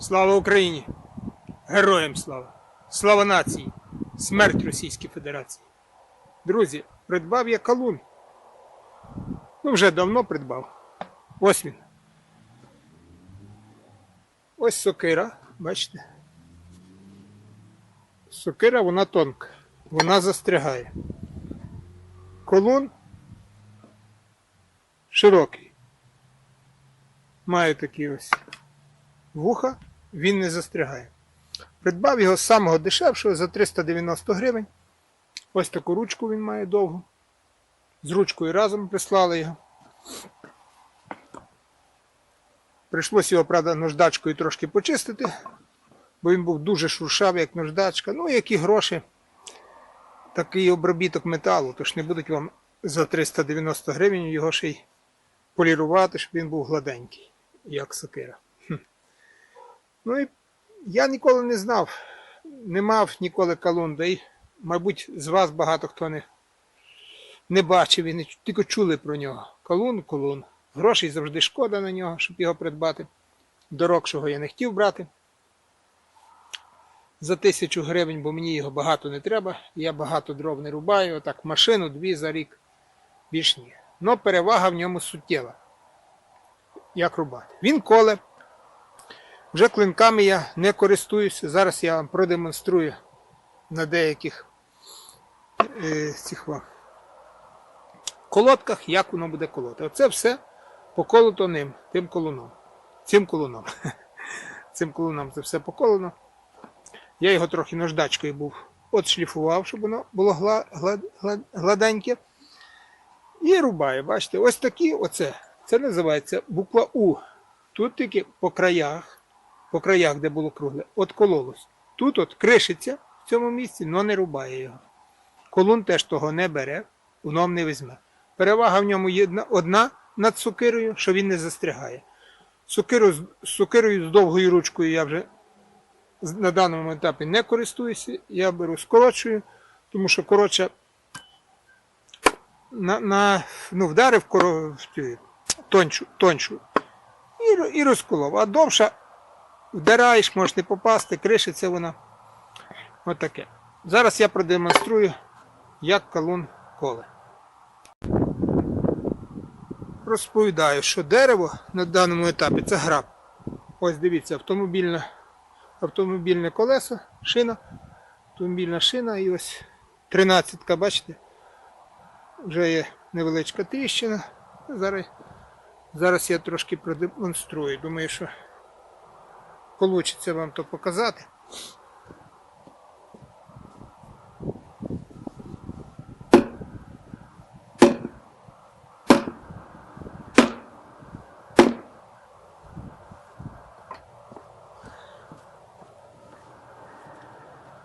Слава Україні! Героям слава! Слава нації! Смерть Російській Федерації! Друзі, придбав я калун. Ну, вже давно придбав. Ось він. Ось сокира, бачите? Сокира вона тонка, вона застрягає. Колун широкий. Має такі ось вуха, він не застрягає. Придбав його з самого дешевшого за 390 гривень. Ось таку ручку він має довгу. З ручкою разом прислали його. Прийшлося його, правда, наждачкою трошки почистити, бо він був дуже шуршавий, як наждачка. Ну, які гроші, такий обробіток металу, тож не будуть вам за 390 гривень його ще й полірувати, щоб він був гладенький, як сокира. Ну і я ніколи не знав, не мав ніколи калун, да й, мабуть, з вас багато хто не, не бачив і не тільки чули про нього. Калун, колун. Грошей завжди шкода на нього, щоб його придбати. Дорогшого я не хотів брати. За тисячу гривень, бо мені його багато не треба. Я багато дров не рубаю, отак машину дві за рік. Більш ні. Но перевага в ньому суттєва. Як рубати. Він коле. Вже клинками я не користуюся. Зараз я вам продемонструю на деяких е, цих колодках, як воно буде колоти. Оце все поколото ним, тим колуном. Цим колуном. Цим колуном це все поколено. Я його трохи наждачкою був отшліфував, щоб воно було гла, гла, гла, гладеньке. І рубаю. Бачите, ось такі оце. Це називається буква У. Тут тільки по краях, по краях, де було кругле, откололось. Тут от кришиться в цьому місці, але не рубає його. Колун теж того не бере, воно не візьме. Перевага в ньому є одна- над сокирою, що він не застрягає. Сокиру, з- сокирою з довгою ручкою я вже на даному етапі не користуюся. Я беру скорочую, тому що коротше на, на, ну, вдарив тончу, тончу і, і розколов. А довша вдараєш, можеш не попасти, кришиться вона. Отаке. Зараз я продемонструю, як калун коле. Розповідаю, що дерево на даному етапі це граб. Ось дивіться, автомобільне, автомобільне колесо, шина, автомобільна шина і ось 13, бачите? Вже є невеличка тріщина. Зараз, зараз я трошки продемонструю. Думаю, що вийде вам то показати.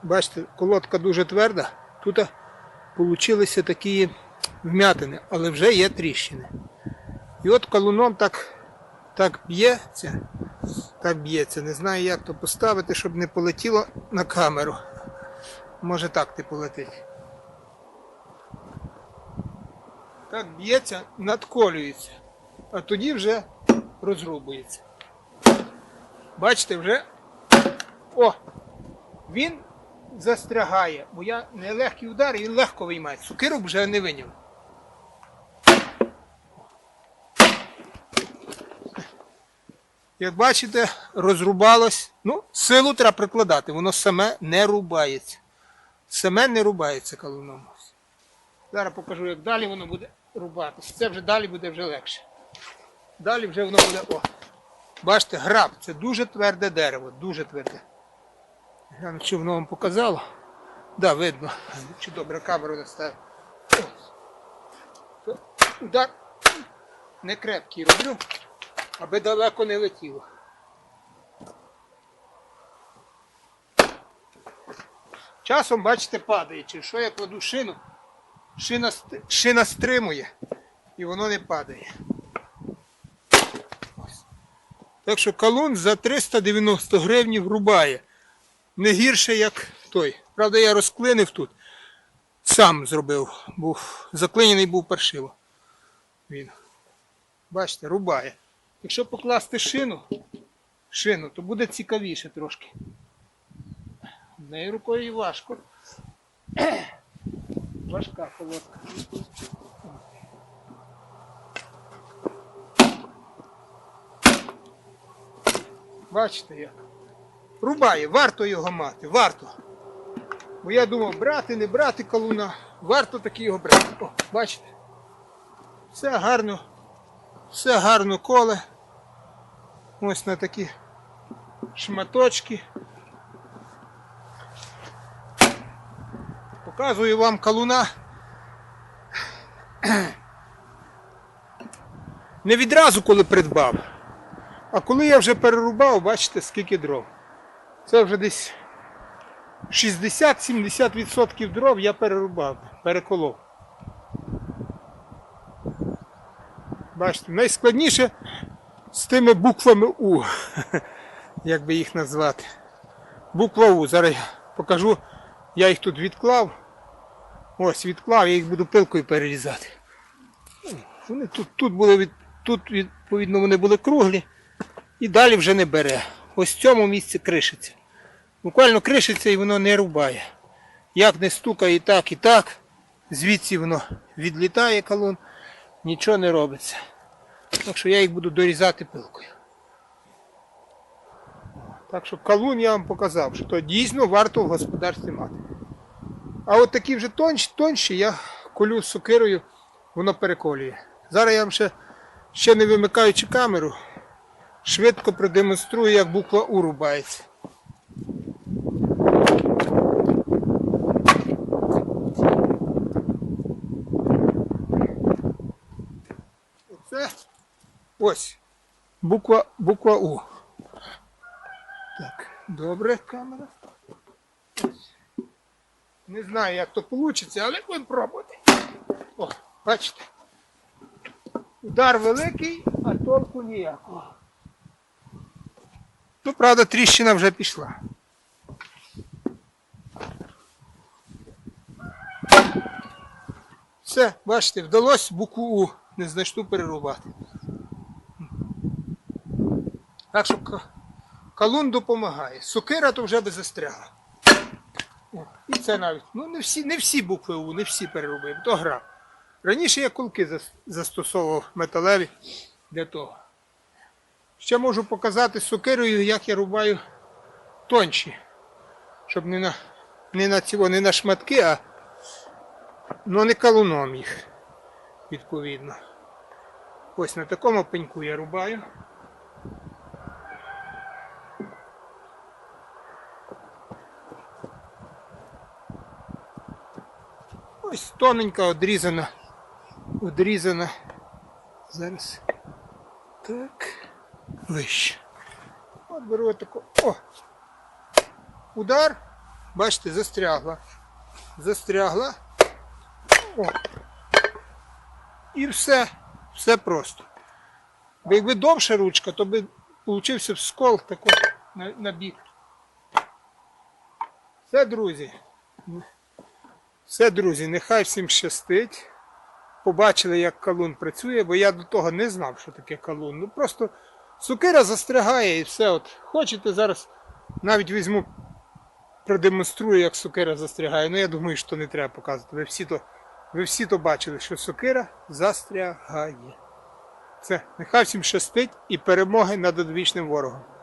Бачите, колодка дуже тверда. Тут получилися такі вмятини, але вже є тріщини. І от колуном так, так б'ється, так б'ється. Не знаю, як то поставити, щоб не полетіло на камеру. Може так не полетить. Так б'ється, надколюється, а тоді вже розрубується. Бачите, вже. О! Він застрягає, бо я нелегкий удар, і він легко виймає. Цукирок вже не виняв. Як бачите, розрубалось. Ну, силу треба прикладати, воно саме не рубається. Саме не рубається колуном. Зараз покажу, як далі воно буде рубатися. Це вже далі буде вже легше. Далі вже воно буде. О! Бачите, граб це дуже тверде дерево, дуже тверде. Гляну, чи воно вам показало. Так, да, видно. Чи добре камеру наставив. Удар не крепкий роблю, аби далеко не летіло. Часом, бачите, падає. Чи що я кладу шину, шина, шина стримує і воно не падає. Так що калун за 390 гривень врубає не гірше, як той. Правда, я розклинив тут. Сам зробив, був заклинений був паршиво. Він. Бачите, рубає. Якщо покласти шину, шину, то буде цікавіше трошки. Однією рукою і важко. Важка колодка. Бачите як? Рубає, варто його мати, варто. Бо я думав, брати, не брати колуна, варто таки його брати. О, бачите? Все гарно, все гарно коле. Ось на такі шматочки. Показую вам калуна. Не відразу, коли придбав. А коли я вже перерубав, бачите, скільки дров. Це вже десь 60-70% дров я перерубав, переколов. Бачите, найскладніше з тими буквами У, як би їх назвати. Буква У. Зараз я покажу. Я їх тут відклав. Ось відклав, я їх буду пилкою перерізати. Вони тут, тут були від, тут відповідно вони були круглі і далі вже не бере. Ось в цьому місці кришиться. Буквально кришиться і воно не рубає. Як не стукає і так, і так, звідси воно відлітає калун, нічого не робиться. Так що я їх буду дорізати пилкою. Так що калун я вам показав, що то дійсно варто в господарстві мати. А от такі вже тонші, тонші я колю сокирою, воно переколює. Зараз я вам ще, ще не вимикаючи камеру, швидко продемонструю, як буква У рубається. Оце ось буква, буква У. Так, добре, камера. Не знаю, як то вийде, але будемо пробувати. О, бачите. Удар великий, а толку ніякого. Ну, правда, тріщина вже пішла. Все, бачите, вдалося букву У незначну перерубати. Так що калун допомагає. Сокира то вже би застрягла. І це навіть. Ну, не всі, не всі букви У, не всі переробив, то гра. Раніше я кулки застосовував металеві для того. Ще можу показати сокирою, як я рубаю тонші. Щоб не на, не на, цього, не на шматки, а ну, не калуном їх, відповідно. Ось на такому пеньку я рубаю. Ось тоненька одрізана. Одрізана. Зараз. Так. Вище. От беру таку. О! Удар. Бачите, застрягла. Застрягла. О. І все. Все просто. Бо якби довша ручка, то би получився скол такий на, на бік. Все, друзі. Все, друзі, нехай всім щастить. Побачили, як калун працює, бо я до того не знав, що таке калун. Ну просто сукира застрягає і все. От Хочете зараз навіть візьму, продемонструю, як сукира застрягає. Ну я думаю, що не треба показувати. Ви всі то, ви всі то бачили, що сукира застрягає. Все, нехай всім щастить і перемоги над одвічним ворогом.